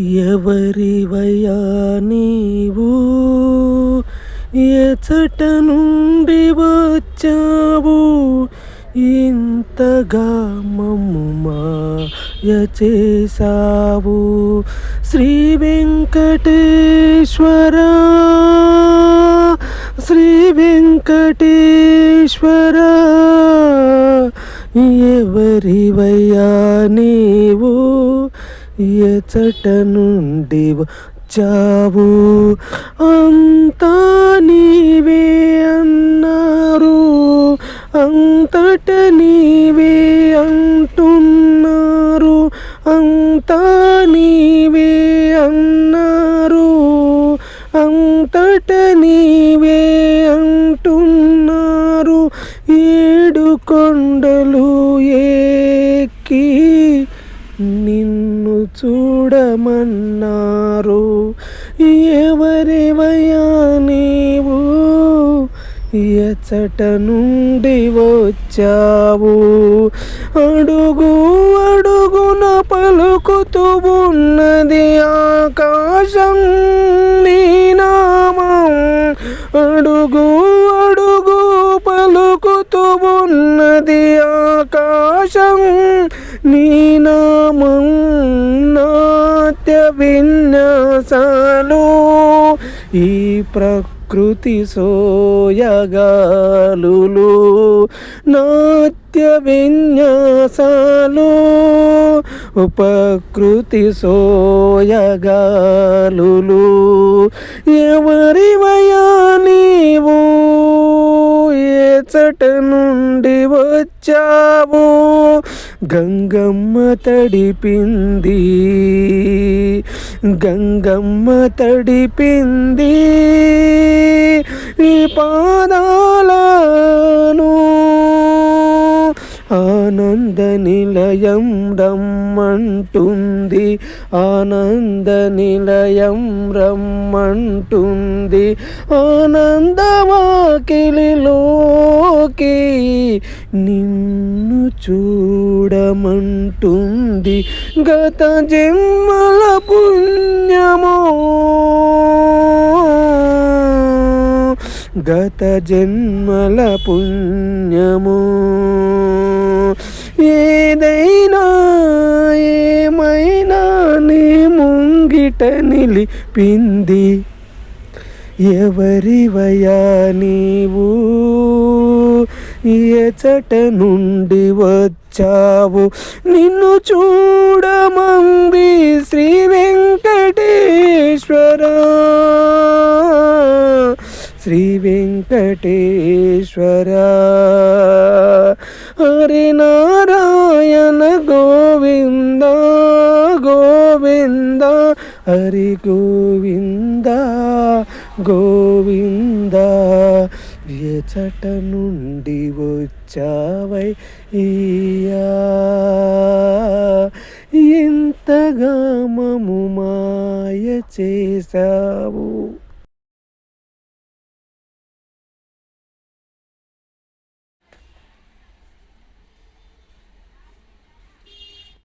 ఎవరివయ్యా నీవు? ఎచట నుండి వచ్చావు? ఇంతగా మమ్ము మాయ చేసావు శ్రీ వెంకటేశ్వర శ్రీ వెంకటేశ్వర ఎవరివయ్యా నీవు? ఎచట నుండి వచ్చావు? అంతా నీవే అన్నారు. అంతట నీవే అంటున్నారు. అంతా నీవే అన్నారు. అంతట నీవే అంటున్నారు. ఏడు కొండలు చూడమన్నారు. ఎవరివయా నీవు? ఎచ్చట నుండి వచ్చావు. అడుగు అడుగున పలుకుతూ ఉన్నది ఆకాశం నీ నామం. అడుగు అడుగు విన్యాసాలు ఈ ప్రకృతి సోయగాలు నాట్య విన్యాసాలు ప్రకృతి సోయగాలులు. ఎవరివయా నీవు? చట నుండి వచ్చావు? గంగమ్మ తడిపింది. గంగమ్మ తడిపింది. ఈ పాదాలను ఆనంద నిలయం రమ్మంటుంది. ఆనంద నిలయం రమ్మంటుంది. ఆనందవాకిలిలోకి నిన్ను చూడమంటుంది గత జన్మల పుణ్యమో. గత జన్మల పుణ్యమో. ఏదైనా ఏమైనా నీ ముంగిట నిలిపింది. ఎవరివయా నీవు? ఎచట నుండి వచ్చావు. నిన్ను చూడమంది శ్రీ వెంకటేశ్వర. శ్రీ వెంకటేశ్వర. హరి నారాయణ గోవింద గోవింద. హరి గోవింద గోవింద. ఎచట నుండి వచ్చావై? ఇంతగా మము మాయ చేశావు.